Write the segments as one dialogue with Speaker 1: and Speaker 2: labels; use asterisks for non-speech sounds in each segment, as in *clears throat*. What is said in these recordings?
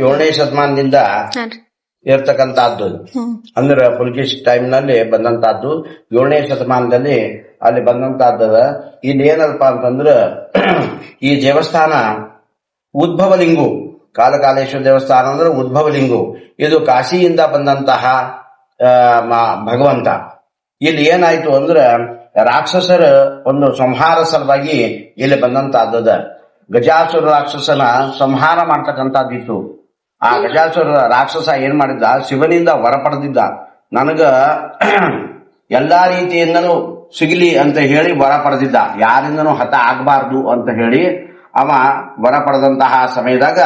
Speaker 1: ಏಳನೇ ಶತಮಾನದಿಂದ ಇರ್ತಕ್ಕಂತಹದ್ದು ಅಂದ್ರೆ ಪುಲ್ಕಿಶ್ ಟೈಮ್ನಲ್ಲಿ ಬಂದಂತಹದ್ದು ಏಳನೇ ಶತಮಾನದಲ್ಲಿ ಅಲ್ಲಿ ಬಂದಂತಹದ್ದದ ಇಲ್ಲಿ ಏನಲ್ಪ ಅಂತಂದ್ರ *clears throat* ಈ ದೇವಸ್ಥಾನ ಉದ್ಭವಲಿಂಗು. ಕಾಲಕಾಲೇಶ್ವರ ದೇವಸ್ಥಾನ ಅಂದ್ರೆ ಉದ್ಭವಲಿಂಗು. ಇದು ಕಾಶಿಯಿಂದ ಬಂದಂತಹ ಭಗವಂತ. ಇಲ್ಲಿ ಏನಾಯ್ತು ಅಂದ್ರ ರಾಕ್ಷಸರ ಒಂದು ಸಂಹಾರ ಸಲುವಾಗಿ ಇಲ್ಲಿ ಬಂದಂತಹದ್ದದ ಗಜಾಸುರ ರಾಕ್ಷಸನ ಸಂಹಾರ ಮಾಡ್ತಕ್ಕಂಥದ್ದಿತ್ತು ಆ ಗಜಾಸುರ ರಾಕ್ಷಸ ಏನ್ ಮಾಡಿದ್ದ? ಶಿವನಿಂದ ವರ ಪಡೆದಿದ್ದ ನನಗ ಎಲ್ಲಾ ರೀತಿಯಿಂದನೂ ಸಿಗಲಿ ಅಂತ ಹೇಳಿ ವರ ಪಡೆದಿದ್ದ ಯಾರಿಂದನೂ ಹತ ಆಗಬಾರ್ದು ಅಂತ ಹೇಳಿ ಅವ ವರ ಪಡೆದಂತಹ ಸಮಯದಾಗ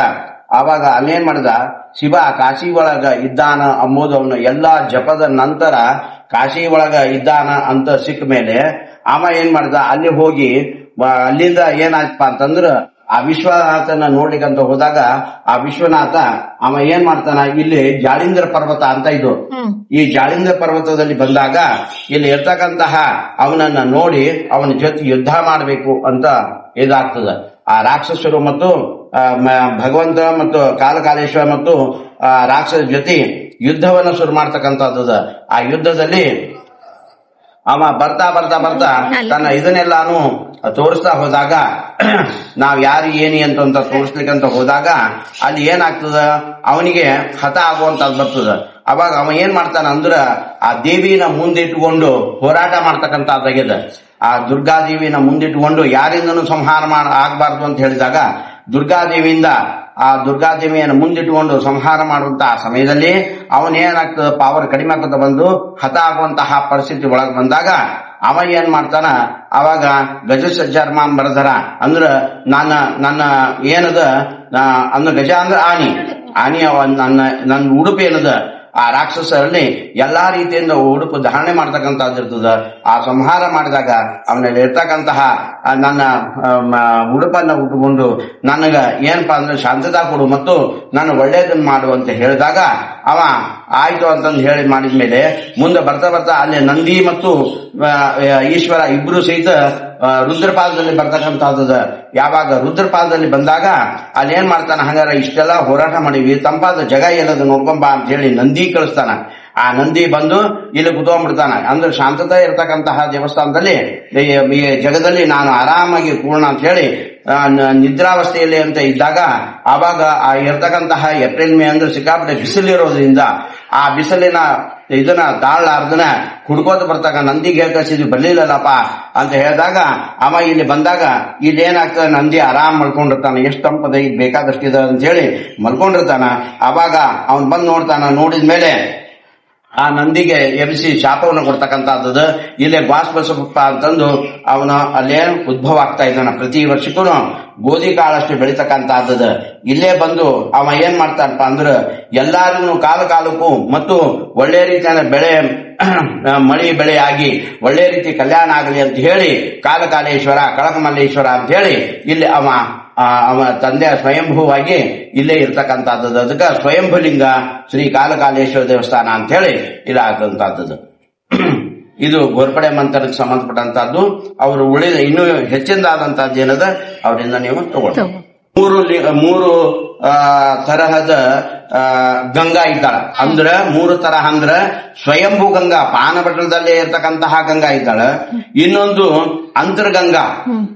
Speaker 1: ಅವಾಗ ಅಲ್ಲೇನ್ ಮಾಡಿದ? ಶಿವ ಕಾಶಿ ಒಳಗ ಇದ್ದಾನ ಅಂಬುದವನು ಎಲ್ಲಾ ಜಪದ ನಂತರ ಕಾಶಿ ಒಳಗ ಇದ್ದಾನ ಅಂತ ಸಿಕ್ಕ ಮೇಲೆ ಅವ ಏನ್ ಮಾಡಿದ? ಅಲ್ಲಿ ಹೋಗಿ ಅಲ್ಲಿಂದ ಏನಾಯ್ತಪ್ಪ ಅಂತಂದ್ರ ಆ ವಿಶ್ವನಾಥನ ನೋಡ್ಲಿಕ್ಕಂತ ಹೋದಾಗ ಆ ವಿಶ್ವನಾಥ ಅವ ಏನ್ ಮಾಡ್ತಾನ ಇಲ್ಲಿ ಜಾಳಿಂದ್ರ ಪರ್ವತ ಅಂತ ಇದು. ಈ ಜಾಳಿಂದ್ರ ಪರ್ವತದಲ್ಲಿ ಬಂದಾಗ ಇಲ್ಲಿ ಇರ್ತಕ್ಕಂತಹ ಅವನನ್ನ ನೋಡಿ ಅವನ ಜೊತೆ ಯುದ್ಧ ಮಾಡಬೇಕು ಅಂತ ಇದಾಗ್ತದ. ಆ ರಾಕ್ಷಸರು ಮತ್ತು ಭಗವಂತ ಮತ್ತು ಕಾಲಕಾಲೇಶ್ವರ ಮತ್ತು ಆ ರಾಕ್ಷಸ ಜೊತೆ ಯುದ್ಧವನ್ನ ಶುರು ಮಾಡ್ತಕ್ಕಂಥದ್ದು ಆ ಯುದ್ಧದಲ್ಲಿ ಅವ ಬರ್ತಾ ಬರ್ತಾ ಬರ್ತಾ ತನ್ನ ಇದನ್ನೆಲ್ಲಾನು ತೋರಿಸ್ತಾ ಹೋದಾಗ *clears throat* ನಾವ್ ಯಾರು ಏನಿ ಅಂತ ಅಂತ ತೋರಿಸ್ಲಿಕ್ಕಂತ ಹೋದಾಗ ಅಲ್ಲಿ ಏನಾಗ್ತದ? ಅವನಿಗೆ ಹತ ಆಗುವಂತದ್ ಬರ್ತದ. ಅವಾಗ ಅವ ಏನ್ ಮಾಡ್ತಾನ ಅಂದ್ರ ಆ ದೇವಿನ ಮುಂದಿಟ್ಕೊಂಡು ಹೋರಾಟ ಮಾಡ್ತಕ್ಕಂಥದ್ದಾಗ್ಯದ ಆ ದುರ್ಗಾದೇವಿನ ಮುಂದಿಟ್ಕೊಂಡು ಯಾರಿಂದನು ಸಂಹಾರ ಮಾಡ ಆಗ್ಬಾರ್ದು ಅಂತ ಹೇಳಿದಾಗ ದುರ್ಗಾದೇವಿಯಿಂದ ಆ ದುರ್ಗಾದೇವಿಯನ್ನು ಮುಂದಿಟ್ಟುಕೊಂಡು ಸಂಹಾರ ಮಾಡುವಂತಹ ಸಮಯದಲ್ಲಿ ಅವನ್ ಏನಾಗ್ತದ? ಪವರ್ ಕಡಿಮೆ ಆಗ್ತಾ ಬಂದು ಹತ ಆಗುವಂತಹ ಪರಿಸ್ಥಿತಿ ಒಳಗೆ ಬಂದಾಗ ಅವ ಏನ್ ಮಾಡ್ತಾನ? ಅವಾಗ ಗಜ ಸಜ್ಜರ್ಮಾನ್ ಬರದರ. ಅಂದ್ರ ನನ್ನ ನನ್ನ ಏನದ? ಅಂದ್ರ ಗಜ ಅಂದ್ರ ಆನಿ. ಆನಿ ನನ್ನ ನನ್ನ ಉಡುಪು ಏನದ? ಆ ರಾಕ್ಷಸರಲ್ಲಿ ಎಲ್ಲಾ ರೀತಿಯಿಂದ ಉಡುಪು ಧಾರಣೆ ಮಾಡ್ತಕ್ಕಂಥದ್ದು ಇರ್ತದ. ಆ ಸಂಹಾರ ಮಾಡಿದಾಗ ಅವನಲ್ಲಿ ಇರ್ತಕ್ಕಂತಹ ನನ್ನ ಉಡುಪನ್ನ ಉಟ್ಕೊಂಡು ನನಗ ಏನಪ್ಪಾ ಅಂದ್ರೆ ಶಾಂತತಾ ಕೊಡು ಮತ್ತು ನಾನು ಒಳ್ಳೇದನ್ನ ಮಾಡು ಅಂತ ಹೇಳಿದಾಗ ಅವ ಆಯ್ತು ಅಂತಂದು ಹೇಳಿ ಮಾಡಿದ ಮೇಲೆ ಮುಂದೆ ಬರ್ತಾ ಬರ್ತಾ ಅಲ್ಲಿ ನಂದಿ ಮತ್ತು ಈಶ್ವರ ಇಬ್ರು ಸಹಿತ ರುದ್ರಪಾದದಲ್ಲಿ ಬರ್ತಕ್ಕಂಥದ್ದು ಯಾವಾಗ ರುದ್ರಪಾದದಲ್ಲಿ ಬಂದಾಗ ಅಲ್ಲಿ ಏನ್ ಮಾಡ್ತಾನ ಹಂಗಾರ ಇಷ್ಟೆಲ್ಲ ಹೋರಾಟ ಮಾಡಿವಿ ತಂಪಾದ ಜಗ ಎಲ್ಲದ ನೋಡ್ಕೊಂಬ ಅಂತ ಹೇಳಿ ನಂದಿ ಕಳಿಸ್ತಾನ. ಆ ನಂದಿ ಬಂದು ಇಲ್ಲಿ ಕುತ್ಕೊಂಡ್ಬಿಡ್ತಾನೆ ಅಂದ್ರೆ ಶಾಂತತೆ ಇರತಕ್ಕಂತಹ ದೇವಸ್ಥಾನದಲ್ಲಿ ಈ ಜಗದಲ್ಲಿ ನಾನು ಆರಾಮಾಗಿ ಪೂರ್ಣ ಅಂತ ಹೇಳಿ ನಿದ್ರಾವಸ್ಥೆಯಲ್ಲಿ ಅಂತ ಇದ್ದಾಗ ಆವಾಗ ಆ ಇರ್ತಕ್ಕಂತಹ ಏಪ್ರಿಲ್, ಮೇ ಅಂದ್ರೆ ಸಿಕ್ಕಾಪಟ್ಟೆ ಬಿಸಿಲಿರೋದ್ರಿಂದ ಆ ಬಿಸಿಲಿನ ಇದನ್ನ ತಾಳ್ಲಾರ್ದನ ಕುಡ್ಕೋತ ಬರ್ತಾಗ ನಂದಿಗೆ ಹೇಳ್ಕಸಿದ್ವಿ ಬರ್ಲಿಲ್ಲಲ್ಲಪ್ಪ ಅಂತ ಹೇಳಿದಾಗ ಅವ ಇಲ್ಲಿ ಬಂದಾಗ ಇಲ್ಲೇನಾಗ್ತದೆ ನಂದಿ ಆರಾಮ್ ಮಲ್ಕೊಂಡಿರ್ತಾನ. ಎಷ್ಟು ತಂಪದ ಈಗ ಬೇಕಾದಷ್ಟಿದೆ ಅಂತ ಹೇಳಿ ಮಲ್ಕೊಂಡಿರ್ತಾನ. ಅವಾಗ ಅವನ್ ಬಂದ್ ನೋಡ್ತಾನ. ನೋಡಿದ್ಮೇಲೆ ಆ ನಂದಿಗೆ ಎಬ್ಬಿಸಿ ಶಾಪವನ್ನು ಕೊಡ್ತಕ್ಕಂಥದ್ದು. ಇಲ್ಲೇ ಬಾಸ್ ಬಸಪ್ಪ ಅಂತಂದು ಅವನ ಅಲ್ಲೇ ಉದ್ಭವ ಆಗ್ತಾ ಇದ್ದಾನ. ಪ್ರತಿ ವರ್ಷಕ್ಕೂ ಗೋಧಿ ಕಾಳಷ್ಟು ಬೆಳಿತಕ್ಕಂಥದ್ದು. ಇಲ್ಲೇ ಬಂದು ಅವ ಏನ್ ಮಾಡ್ತಾನಪ್ಪ ಅಂದ್ರೆ ಎಲ್ಲಾರು ಕಾಲ ಕಾಲಕ್ಕೂ ಮತ್ತು ಒಳ್ಳೆ ರೀತಿಯ ಬೆಳೆ, *clears throat* ಮಳಿ ಬೆಳೆ ಆಗಿ ಒಳ್ಳೆ ರೀತಿ ಕಲ್ಯಾಣ ಆಗಲಿ ಅಂತ ಹೇಳಿ ಕಾಲಕಾಲೇಶ್ವರ ಕಳಕಮಲ್ಲೇಶ್ವರ ಅಂತ ಹೇಳಿ ಇಲ್ಲಿ ಅವ ಅವ ತಂದೆ ಸ್ವಯಂಭೂವಾಗಿ ಇಲ್ಲೇ ಇರ್ತಕ್ಕಂಥದ್ದು ಅದಕ್ಕೆ ಸ್ವಯಂಭುಲಿಂಗ ಶ್ರೀ ಕಾಲಕಾಲೇಶ್ವರ ದೇವಸ್ಥಾನ ಅಂತ ಹೇಳಿ ಇದಾದಂತಹದ್ದು *clears throat* ಇದು ಗೋರ್ಪಡೆ ಮಂತ್ರಕ್ಕೆ ಸಂಬಂಧಪಟ್ಟಂತಹದ್ದು ಅವರು ಉಳಿದ ಇನ್ನೂ ಹೆಚ್ಚಿನದಾದಂತಹದ್ದು ಏನದ? ಅವರಿಂದ ನೀವು ತಗೊಳ್ಳಿ ಮೂರು ಮೂರು ತರಹದ ಗಂಗಾ ಇದ್ದಾಳ ಅಂದ್ರ ಮೂರು ತರಹ ಅಂದ್ರ ಸ್ವಯಂಭೂ ಗಂಗಾ ಪಾನಪಟ್ಟಣದಲ್ಲೇ ಇರ್ತಕ್ಕಂತಹ ಗಂಗಾ ಇದ್ದಾಳ. ಇನ್ನೊಂದು ಅಂತರ್ಗಂಗಾ.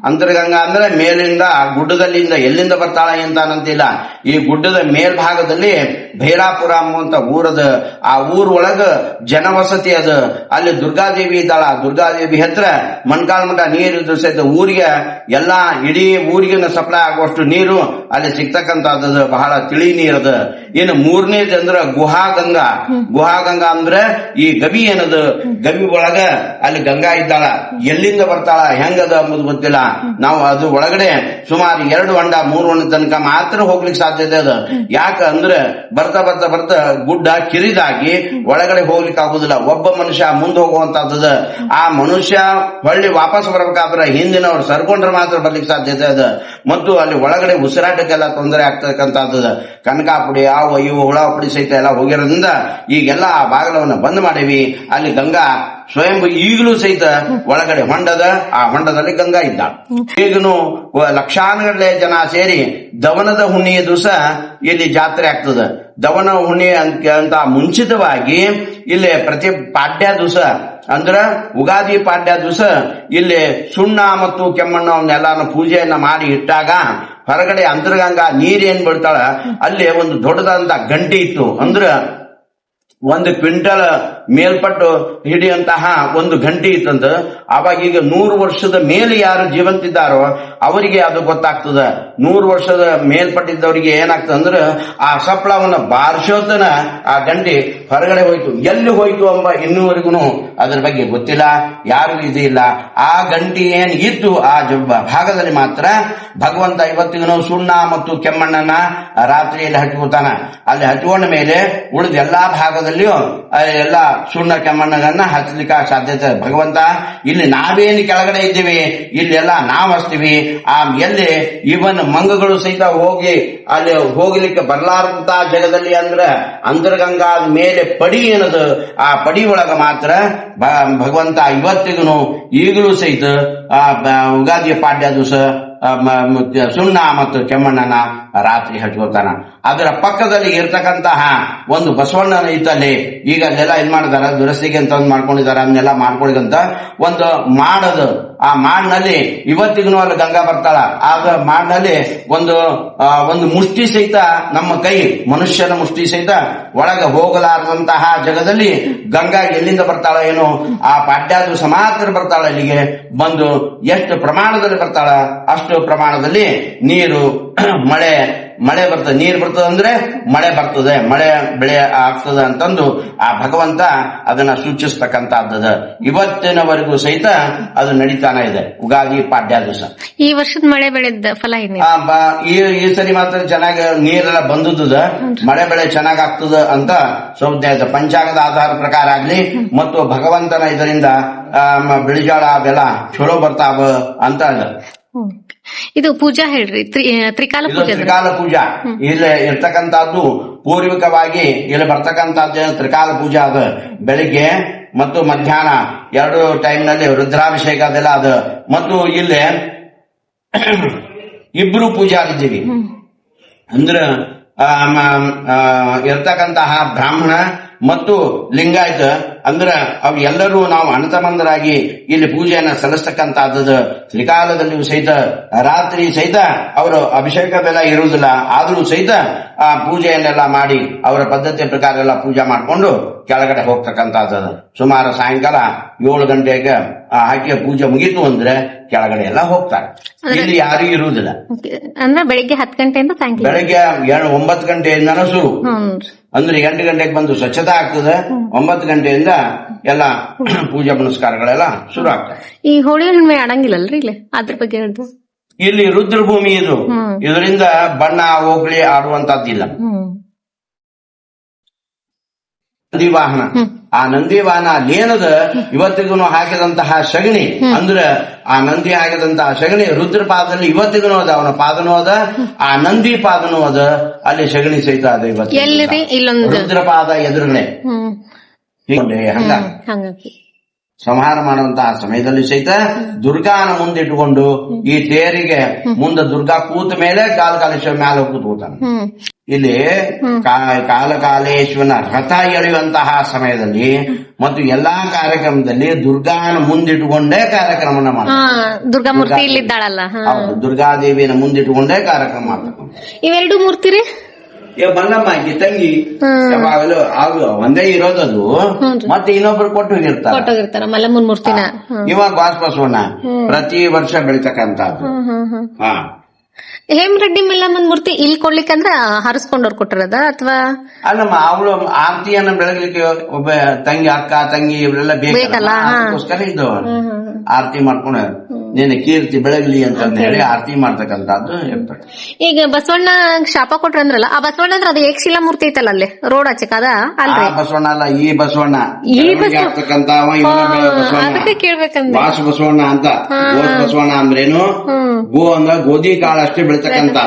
Speaker 1: ಅಂತರ್ಗಂಗಾ ಅಂದ್ರೆ ಮೇಲಿಂದ ಗುಡ್ಡದಲ್ಲಿಂದ ಎಲ್ಲಿಂದ ಬರ್ತಾಳ ಅಂತ ಅನ್ನಂತಿಲ್ಲ ಈ ಗುಡ್ಡದ ಮೇಲ್ಭಾಗದಲ್ಲಿ ಭೈರಾಪುರ ಅನ್ನುವಂತ ಊರದ, ಆ ಊರ್ ಒಳಗ ಜನವಸತಿ ಅದ. ಅಲ್ಲಿ ದುರ್ಗಾದೇವಿ ಇದ್ದಾಳ. ದುರ್ಗಾದೇವಿ ಹತ್ರ ಮಣ್ಕಾಲ್ ಮಠ ನೀರು ಸಹಿತ ಊರಿಗೆ ಎಲ್ಲಾ ಇಡೀ ಊರಿಗೆ ಸಪ್ಲೈ ಆಗುವಷ್ಟು ನೀರು ಅಲ್ಲಿ ಸಿಗ್ತಕ್ಕಂಥದ್ದು. ಬಹಳ ತಿಳಿ ನೀರದ ಏನು ಮೂರನೇದ ಅಂದ್ರ ಗುಹಾ ಗಂಗಾ. ಅಂದ್ರೆ ಈ ಗವಿ ಏನದ? ಗವಿ ಒಳಗ ಅಲ್ಲಿ ಗಂಗಾ ಇದ್ದಾಳ. ಎಲ್ಲಿಂದ ಬರ್ತಾಳ? ಹೆಂಗದ ಅಂಬುದು ಗೊತ್ತಿಲ್ಲ. ನಾವು ಅದು ಒಳಗಡೆ ಸುಮಾರು ಎರಡು ಹೊಂಡ ಮೂರು ಹೊಂಡ ತನಕ ಮಾತ್ರ ಹೋಗ್ಲಿಕ್ಕೆ ಸಾಧ್ಯತೆ ಅದ. ಯಾಕ ಅಂದ್ರ ಬರ್ತಾ ಬರ್ತಾ ಬರ್ತಾ ಗುಡ್ಡ ಕಿರಿದಾಗಿ ಒಳಗಡೆ ಹೋಗ್ಲಿಕ್ಕೆ ಆಗುದಿಲ್ಲ. ಒಬ್ಬ ಮನುಷ್ಯ ಮುಂದೆ ಹೋಗುವಂತದ ಆ ಮನುಷ್ಯ ಹೊಳ್ಳಿ ವಾಪಸ್ ಬರ್ಬೇಕಾದ್ರೆ ಹಿಂದಿನವ್ರು ಸರ್ಕೊಂಡ್ರೆ ಮಾತ್ರ ಬರ್ಲಿಕ್ಕೆ ಸಾಧ್ಯತೆ ಅದ. ಮತ್ತು ಅಲ್ಲಿ ಒಳಗಡೆ ಉಸಿರಾಟಕ್ಕೆಲ್ಲ ತೊಂದರೆ ಆಗ್ತಕ್ಕಂಥದ್ದು ಕನಕಾಪುಡಿ ಆವು ಇವು ಹುಳ ಪುಡಿ ಸಹಿತ ಎಲ್ಲ ಹೋಗಿರೋದ್ರಿಂದ ಈಗೆಲ್ಲ ಆ ಬಾಗಿಲವನ್ನು ಬಂದ್ ಮಾಡೀವಿ. ಅಲ್ಲಿ ಗಂಗಾ ಸ್ವಯಂ ಈಗಲೂ ಸಹಿತ ಒಳಗಡೆ ಹೊಂಡದ ಆ ಹೊಂಡದಲ್ಲಿ ಗಂಗಾ ಇದ್ದ. ಈಗನು ಲಕ್ಷಾನುಗಟ್ಟಲೆ ಜನ ಸೇರಿ ದವನದ ಹುಣ್ಣಿಯ ದಿವಸ ಇಲ್ಲಿ ಜಾತ್ರೆ ಆಗ್ತದ. ದವನ ಹುಣ್ಣಿ ಅಂತ ಮುಂಚಿತವಾಗಿ ಇಲ್ಲಿ ಪ್ರತಿ ಪಾಡ್ಯ ದಿವಸ ಅಂದ್ರ ಉಗಾದಿ ಪಾಡ್ಯ ದಿವಸ ಇಲ್ಲಿ ಸುಣ್ಣ ಮತ್ತು ಕೆಮ್ಮಣ್ಣ ಅವನ್ನೆಲ್ಲಾನು ಪೂಜೆಯನ್ನ ಮಾಡಿ ಇಟ್ಟಾಗ ಹೊರಗಡೆ ಅಂತರ್ಗಂಗಾ ನೀರೇನ್ ಬಿಡ್ತಾಳ ಅಲ್ಲಿ ಒಂದು ದೊಡ್ಡದಾದಂತ ಗಂಟೆ ಇತ್ತು. ಅಂದ್ರ ಒಂದು ಕ್ವಿಂಟಲ್ ಮೇಲ್ಪಟ್ಟು ಹಿಡಿಯಂತಹ ಒಂದು ಗಂಟೆ ಇತ್ತಂತ. ಅವಾಗ ಈಗ ನೂರು ವರ್ಷದ ಮೇಲೆ ಯಾರು ಜೀವಂತಿದ್ದಾರೋ ಅವರಿಗೆ ಅದು ಗೊತ್ತಾಗ್ತದ. ನೂರು ವರ್ಷದ ಮೇಲ್ಪಟ್ಟಿದ್ದವರಿಗೆ ಏನಾಗ್ತದೆ ಅಂದ್ರೆ ಆ ಸಪ್ಳವನ್ನ ಬಾರಿಸೋತನ ಆ ಗಂಟೆ ಹೊರಗಡೆ ಹೋಯ್ತು. ಎಲ್ಲಿ ಹೋಯ್ತು ಎಂಬ ಇನ್ನೂವರೆಗೂ ಅದ್ರ ಬಗ್ಗೆ ಗೊತ್ತಿಲ್ಲ. ಯಾರಿಗೂ ಇದು ಇಲ್ಲ. ಆ ಗಂಟೆ ಏನ್ ಇತ್ತು ಆ ಭಾಗದಲ್ಲಿ ಮಾತ್ರ ಭಗವಂತ ಇವತ್ತಿಗೂ ಸುಣ್ಣ ಮತ್ತು ಕೆಮ್ಮಣ್ಣನ ರಾತ್ರಿಯಲ್ಲಿ ಹಚ್ಕೋತಾನ. ಅಲ್ಲಿ ಹಚ್ಕೊಂಡ ಮೇಲೆ ಉಳಿದ ಎಲ್ಲಾ ಭಾಗದಲ್ಲಿಯೂ ಆ, ಎಲ್ಲ ಸುಣ್ಣ ಕೆಮ್ಮಣ್ಣಗಳನ್ನ ಹಚ್ಚಲಿಕ್ಕೆ ಸಾಧ್ಯತೆ ಭಗವಂತ, ಇಲ್ಲಿ ನಾವೇನು ಕೆಳಗಡೆ ಇದ್ದೀವಿ, ಇಲ್ಲೆಲ್ಲ ನಾವು ಹಚ್ತೀವಿ ಆ, ಎಲ್ಲಿ ಇವನ್ ಮಂಗಗಳು ಸಹಿತ ಹೋಗಿ, ಅಲ್ಲಿ ಹೋಗ್ಲಿಕ್ಕೆ ಬರಲಾರದಂತ ಜಗದಲ್ಲಿ ಅಂದ್ರೆ ಅಂತರ್ಗಂಗಾದ ಮೇಲೆ ಪಡಿ ಏನದು? ಆ ಪಡಿ ಒಳಗ ಮಾತ್ರ ಭಗವಂತ ಇವತ್ತಿಗೂ ಈಗಲೂ ಸಹಿತ, ಆ ಉಗಾದಿಯ ಪಾಡ್ಯ ದಿವಸ ಸುಣ್ಣ ಮತ್ತು ಕೆಮ್ಮಣ್ಣನ ರಾತ್ರಿ ಹಚ್ಕೋತಾನ. ಅದರ ಪಕ್ಕದಲ್ಲಿ ಇರ್ತಕ್ಕಂತಹ ಒಂದು ಬಸವಣ್ಣನ ಇದ್ದಲ್ಲಿ ಈಗ ಅಲ್ಲೆಲ್ಲ ಏನ್ ಮಾಡಿದಾರ ದುರಸ್ತಿಗೆ ಅಂತ ಮಾಡ್ಕೊಂಡಿದ್ದಾರೆ ಮಾಡ್ಕೊಂಡಿದಾರ, ಅದನ್ನೆಲ್ಲ ಮಾಡ್ಕೊಳಿದಂತ ಒಂದು ಮಾಡದು. ಆ ಮಾಡಿನಲ್ಲಿ ಇವತ್ತಿಗೂ ಅಲ್ಲಿ ಗಂಗಾ ಬರ್ತಾಳ. ಆಗ ಮಾಡಿನಲ್ಲಿ ಒಂದು ಒಂದು ಮುಷ್ಟಿ ಸಹಿತ ನಮ್ಮ ಕೈ, ಮನುಷ್ಯನ ಮುಷ್ಟಿ ಸಹಿತ ಒಳಗೆ ಹೋಗಲಾರದಂತಹ ಜಗದಲ್ಲಿ ಗಂಗಾ ಎಲ್ಲಿಂದ ಬರ್ತಾಳ ಏನು? ಆ ಪಾಡ್ಯಾದು ಸಮಾತ್ರ ಮಾತ್ರ ಬರ್ತಾಳ ಇಲ್ಲಿಗೆ. ಬಂದು ಎಷ್ಟು ಪ್ರಮಾಣದಲ್ಲಿ ಬರ್ತಾಳ? ಅಷ್ಟು ಪ್ರಮಾಣದಲ್ಲಿ ನೀರು *clears throat* ಮಳೆ ಮಳೆ ಬರ್ತದೆ. ನೀರು ಬರ್ತದೆ ಅಂದ್ರೆ ಮಳೆ ಬರ್ತದೆ. ಮಳೆ ಬೆಳೆ ಆಗ್ತದೆ ಅಂತಂದು ಆ ಭಗವಂತ ಅದನ್ನ ಸೂಚಿಸ್ತಕ್ಕಂತಹದ್ದು ಇವತ್ತಿನವರೆಗೂ ಸಹಿತ ಅದು ನಡೀತಾನೆ ಇದೆ. ಉಗಾದಿ ಪಾಡ್ಯ ದಿವಸ.
Speaker 2: ಈ ವರ್ಷದ ಮಳೆ ಬೆಳೆದ ಫಲ
Speaker 1: ಈ ಈ ಸರಿ ಮಾತ್ರ ಚೆನ್ನಾಗಿ ನೀರೆಲ್ಲ ಬಂದದ ಮಳೆ ಬೆಳೆ ಚೆನ್ನಾಗ್ ಆಗ್ತದ ಅಂತ ಸೌಜ್ಞೆ ಇದೆ. ಪಂಚಾಂಗದ ಆಧಾರ ಪ್ರಕಾರ ಆಗ್ಲಿ ಮತ್ತು ಭಗವಂತನ ಇದರಿಂದ ಬಿಳಿಜಾಳ ಅವೆಲ್ಲ ಚಲೋ ಬರ್ತಾವ ಅಂತ.
Speaker 2: ಇದು ಪೂಜಾ ಹೇಳ್ರಿ ತ್ರಿಕಾಲ
Speaker 1: ಇದು
Speaker 2: ಪೂಜೆ
Speaker 1: ತ್ರಿಕಾಲ ಪೂಜಾ. ಇಲ್ಲಿ ಇರ್ತಕ್ಕಂಥದ್ದು ಪೂರ್ವಿಕವಾಗಿ ಇಲ್ಲಿ ಬರ್ತಕ್ಕಂತಹದ್ದು ತ್ರಿಕಾಲ ಪೂಜಾ ಅದು. ಬೆಳಿಗ್ಗೆ ಮತ್ತು ಮಧ್ಯಾಹ್ನ ಎರಡು ಟೈಮ್ನಲ್ಲಿ ರುದ್ರಾಭಿಷೇಕ ಅದೆಲ್ಲ ಅದು. ಮತ್ತು ಇಲ್ಲಿ *clears throat* ಇಬ್ರು ಪೂಜಾರಿದ್ದೀವಿ. ಅಂದ್ರ ಆ, ಮ- ಆ, ಇರ್ತಕ್ಕಂತಹ ಬ್ರಾಹ್ಮಣ ಮತ್ತು ಲಿಂಗಾಯತ ಅಂದ್ರ ಅವೆಲ್ಲರೂ ಎಲ್ಲರೂ ನಾವು ಅನತಮಂದರಾಗಿ ಇಲ್ಲಿ ಪೂಜೆಯನ್ನ ಸಲ್ಲಿಸ್ತಕ್ಕಂತಹದ್ದು ತ್ರಿಕಾಲದಲ್ಲಿಯೂ ಸಹಿತ ರಾತ್ರಿ ಸಹಿತ ಅವರು ಅಭಿಷೇಕವೆಲ್ಲ ಇರುವುದಿಲ್ಲ. ಆದರೂ ಸಹಿತ ಆ ಪೂಜೆಯನ್ನೆಲ್ಲ ಮಾಡಿ ಅವರ ಪದ್ಧತಿ ಪ್ರಕಾರ ಎಲ್ಲ ಪೂಜೆ ಮಾಡಿಕೊಂಡು ಕೆಳಗಡೆ ಹೋಗ್ತಕ್ಕಂತಹದ್ದು ಸುಮಾರು ಸಾಯಂಕಾಲ ಏಳು ಗಂಟೆಗೆ ಆ ಹಾಕಿ ಪೂಜೆ ಮುಗೀತು ಅಂದ್ರೆ ಕೆಳಗಡೆ ಎಲ್ಲ ಹೋಗ್ತಾರೆ. ಇಲ್ಲಿ ಯಾರು ಇರುವುದಿಲ್ಲ.
Speaker 2: ಅಂದ್ರೆ ಬೆಳಿಗ್ಗೆ ಹತ್ತು ಗಂಟೆಯಿಂದ
Speaker 1: ಬೆಳಗ್ಗೆ ಏಳು ಒಂಬತ್ತು ಗಂಟೆಯಿಂದನೂ ಶುರು ಅಂದ್ರೆ ಎಂಟು ಗಂಟೆಗೆ ಬಂದು ಸ್ವಚ್ಛತೆ ಆಗ್ತದೆ. ಒಂಬತ್ತು ಗಂಟೆಯಿಂದ ಎಲ್ಲ ಪೂಜಾ ಪುನಸ್ಕಾರಗಳೆಲ್ಲ ಶುರು ಆಗ್ತದೆ
Speaker 2: ಈ ಹೋಳಿ ಹುಣ್ಣಿಮೆ ಆಡಂಗಿಲ್ಲಲ್ರಿ ಇಲ್ಲಿ? ಅದ್ರ ಬಗ್ಗೆ
Speaker 1: ಇಲ್ಲಿ ರುದ್ರಭೂಮಿ ಇದು. ಇದರಿಂದ ಬಣ್ಣ ಹೋಗ್ಲಿ ಆಡುವಂತದ್ದಿಲ್ಲ. ನಂದಿ ವಾಹನ ಆ ನಂದಿ ವಾಹನ ಅಲ್ಲೇನದ ಇವತ್ತಿಗೂ ಹಾಕಿದಂತಹ ಸಗಣಿ ಅಂದ್ರ ಆ ನಂದಿ ಹಾಕಿದಂತಹ ಸಗಣಿ ರುದ್ರ ಪಾದದಲ್ಲಿ ಇವತ್ತಿಗೂ ಅದ ಅವನ ಪಾದನೂ ಅದ ಆ ನಂದಿ ಪಾದನೂ ಅದ ಅಲ್ಲಿ ಸಗಣಿ ಸಹಿತ ಅದ ಇವತ್ತು ರುದ್ರಪಾದ ಎದುರುಗಡೆ. ಹಂಗ? ಸಂಹಾರ ಮಾಡುವಂತಹ ಸಮಯದಲ್ಲಿ ಸಹಿತ ದುರ್ಗಾನ ಮುಂದಿಟ್ಟುಕೊಂಡು ಈ ತೇರಿಗೆ ಮುಂದೆ ದುರ್ಗಾ ಕೂತ ಮೇಲೆ ಕಾಲಕಾಲೇಶ್ವರ ಮೇಲೆ ಕೂತ್ಕೋತಾನೆ ಇಲ್ಲಿ ಕಾಲಕಾಲೇಶ್ವರನ ರಥ ಎಳೆಯುವಂತಹ ಸಮಯದಲ್ಲಿ ಮತ್ತು ಎಲ್ಲಾ ಕಾರ್ಯಕ್ರಮದಲ್ಲಿ ದುರ್ಗಾನ ಮುಂದಿಟ್ಟುಕೊಂಡೇ ಕಾರ್ಯಕ್ರಮನ ಮಾಡ್ತಾರೆ ದುರ್ಗಾದೇವಿಯನ್ನು ಮುಂದಿಟ್ಟುಕೊಂಡೇ ಕಾರ್ಯಕ್ರಮ ಮಾಡ್ತಾರೆ
Speaker 2: ಇವೆರಡು ಮೂರ್ತಿ ರೀ
Speaker 1: ಮಲ್ಲಮ್ಮ ಬಂದಮ್ಮ ಆಕಿ ತಂಗಿ. ಯಾವಾಗಲೂ ಆಗ ಒಂದೇ ಇರೋದದು. ಮತ್ತೆ ಇನ್ನೊಬ್ರು ಕೊಟ್ಟು ಹೋಗಿರ್ತಾರೆ.
Speaker 2: ಕೊಟ್ಟೋಗಿರ್ತಾರ ಮಲ್ಲಮ್ಮನ್ ಮೂರ್ತಿನ.
Speaker 1: ಇವಾಗ ವಾಸ್ ಬಸವಣ್ಣ ಪ್ರತಿ ವರ್ಷ
Speaker 2: ಬೆಳಿತಕ್ಕಂತ
Speaker 1: ಹಾ.
Speaker 2: ಹೇಮರೆಡ್ಡಿ ಮಲ್ಲಮ್ಮನ್ ಮೂರ್ತಿ ಇಲ್ಲಿ ಕೊಡ್ಲಿಕ್ಕಂದ್ರ ಹರಿಸ್ಕೊಂಡವ್ರು ಕೊಟ್ಟಿರೋದ ಅಥವಾ?
Speaker 1: ಅಲ್ಲಮ್ಮ ಅವಳು ಆರತಿಯನ್ನ ಬೆಳಗ್ಲಿಕ್ಕೆ ಒಬ್ಬ ತಂಗಿ ಅಕ್ಕ ತಂಗಿ ಇವರೆಲ್ಲ
Speaker 2: ಬೇಕಲ್ಲ,
Speaker 1: ಬೇಕಲ್ಲ ಅದಕ್ಕೋಸ್ಕರ ಇದು ಆರತಿ ಮಾಡ್ಕೊಂಡು ನಿನ್ನ ಕೀರ್ತಿ ಬೆಳಗಲಿ ಅಂತ ಹೇಳಿ ಆರತಿ ಮಾಡ್ತಕ್ಕಂಥದ್ದು ಇರ್ತದೆ
Speaker 2: ಈಗ ಬಸವಣ್ಣ ಶಾಪ ಕೊಟ್ರ ಅಂದ್ರಲ್ಲ ಆ ಬಸವಣ್ಣ ಅಂದ್ರೆ ಅದು ಏಕಶಿಲಾ ಮೂರ್ತಿ ಐತಲ್ಲ ಅಲ್ಲಿ ರೋಡ್ ಆಚೆಕ ಅದ
Speaker 1: ಆ
Speaker 2: ಅಲ್ರಿ
Speaker 1: ಬಸವಣ್ಣ ಅಲ್ಲ ಈ ಬಸವಣ್ಣ.
Speaker 2: ಈ
Speaker 1: ಬೆಳಗ್ಗೆ
Speaker 2: ಬಸವ-
Speaker 1: ಆಗ್ತಕ್ಕಂಥವ ಇವನ
Speaker 2: ಹಾ,
Speaker 1: ಬೆಳೆ ಬಸವಣ್ಣ.
Speaker 2: ಅದಕ್ಕೆ ಕೇಳ್ಬೇಕಂದ್ರೆ
Speaker 1: ವಾಸ ಬಸವಣ್ಣ ಅಂತ. ಗೋಸ್ ಬಸವಣ್ಣ ಅಂದ್ರೇನು?
Speaker 2: ಹ್ಮ್
Speaker 1: ಗೋ ಅಂದ್ರ ಗೋಧಿ ಕಾಳಷ್ಟೇ ಬೆಳಿತಕ್ಕಂತ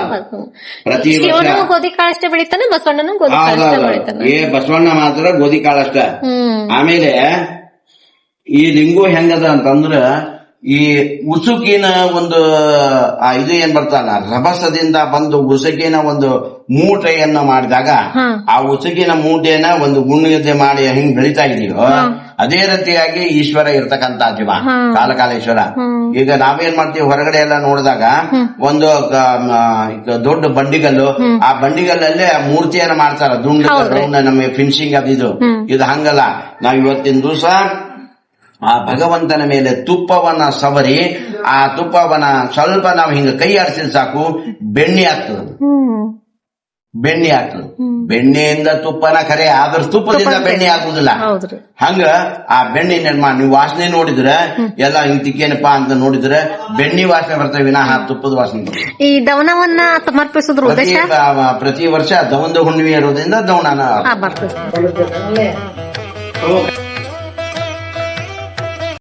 Speaker 1: ಪ್ರತಿ ವರ್ಷ.
Speaker 2: ಶಿವನು ಗೋಧಿ ಕಾಳಷ್ಟೇ ಬೆಳಿತಾನೆ ಬಸವಣ್ಣನು ಗೋಧಿ
Speaker 1: ಹೌದೌದು.
Speaker 2: ಬೆಳಿತಾನೆ.
Speaker 1: ಏ ಬಸವಣ್ಣ ಮಾತ್ರ ಗೋಧಿ ಕಾಳು
Speaker 2: ಹ್ಮ್.
Speaker 1: ಆಮೇಲೆ ಈ ಲಿಂಗು ಹೆಂಗದ ಅಂತಂದ್ರ ಈ ಉಸುಕಿನ ಒಂದು ಆ ಇದು ಏನ್ ಬರ್ತಾನ ರಭಸದಿಂದ ಬಂದು ಉಸುಕಿನ ಒಂದು ಮೂಟೆಯನ್ನ ಮಾಡಿದಾಗ ಆ ಉಸುಕಿನ ಮೂಟೆಯನ್ನ ಒಂದು ಗುಣ್ಯತೆ ಮಾಡಿ ಹಿಂಗ್ ಬೆಳಿತಾ ಇದೀವೋ ಅದೇ ರೀತಿಯಾಗಿ ಈಶ್ವರ ಇರ್ತಕ್ಕಂತ ಜೀವ ಕಾಲಕಾಲೇಶ್ವರ. ಈಗ ನಾವೇನ್ ಮಾಡ್ತೀವಿ ಹೊರಗಡೆ ಎಲ್ಲ ನೋಡಿದಾಗ ಒಂದು ದೊಡ್ಡ ಬಂಡಿಗಲ್ಲು ಆ ಬಂಡಿಗಲ್ಲಲ್ಲೇ ಆ ಮೂರ್ತಿಯನ್ನ ಮಾಡ್ತಾರ. ದುಂಡ್ ನಮಗೆ ಫಿನಿಶಿಂಗ್ ಅದಿದು ಇದು ಹಂಗಲ್ಲ. ನಾವ್ ಇವತ್ತಿನ ದಿವಸ ಆ ಭಗವಂತನ ಮೇಲೆ ತುಪ್ಪವನ್ನ ಸವರಿ ಆ ತುಪ್ಪವನ್ನ ಸ್ವಲ್ಪ ನಾವು ಹಿಂಗ ಕೈ ಆಡಿಸಿದ್ರೆ ಸಾಕು ಬೆಣ್ಣೆ ಆಗ್ತದೆ. ಬೆಣ್ಣೆ ಆಗ್ತದೆ. ಬೆಣ್ಣೆಯಿಂದ ತುಪ್ಪನ ಕರೆ ಆದ್ರ ತುಪ್ಪದಿಂದ ಬೆಣ್ಣೆ ಆಗುದಿಲ್ಲ.
Speaker 2: ಹೌದ್ರಿ.
Speaker 1: ಹಂಗ ಆ ಬೆಣ್ಣೆ ನಿರ್ಮಾಣ ನೀವು ವಾಸನೆ ನೋಡಿದ್ರೆ ಎಲ್ಲ ಹಿಂಗ್ ತಿಕ್ಕೇನಪ್ಪ ಅಂತ ನೋಡಿದ್ರೆ ಬೆಣ್ಣೆ ವಾಸನೆ ಬರ್ತವೆ ವಿನಃ ತುಪ್ಪದ ವಾಸನೆ.
Speaker 2: ಈ ದವನವನ್ನ ಸಮರ್ಪಿಸಿದ್ರು
Speaker 1: ಪ್ರತಿ
Speaker 2: ಉದ್ದೇಶ
Speaker 1: ಪ್ರತಿ ವರ್ಷ ದವಂದ ಹುಣ್ಣಿಮೆ ಇರೋದ್ರಿಂದ ದವನ
Speaker 2: ಆ ಬರ್ತದೆ.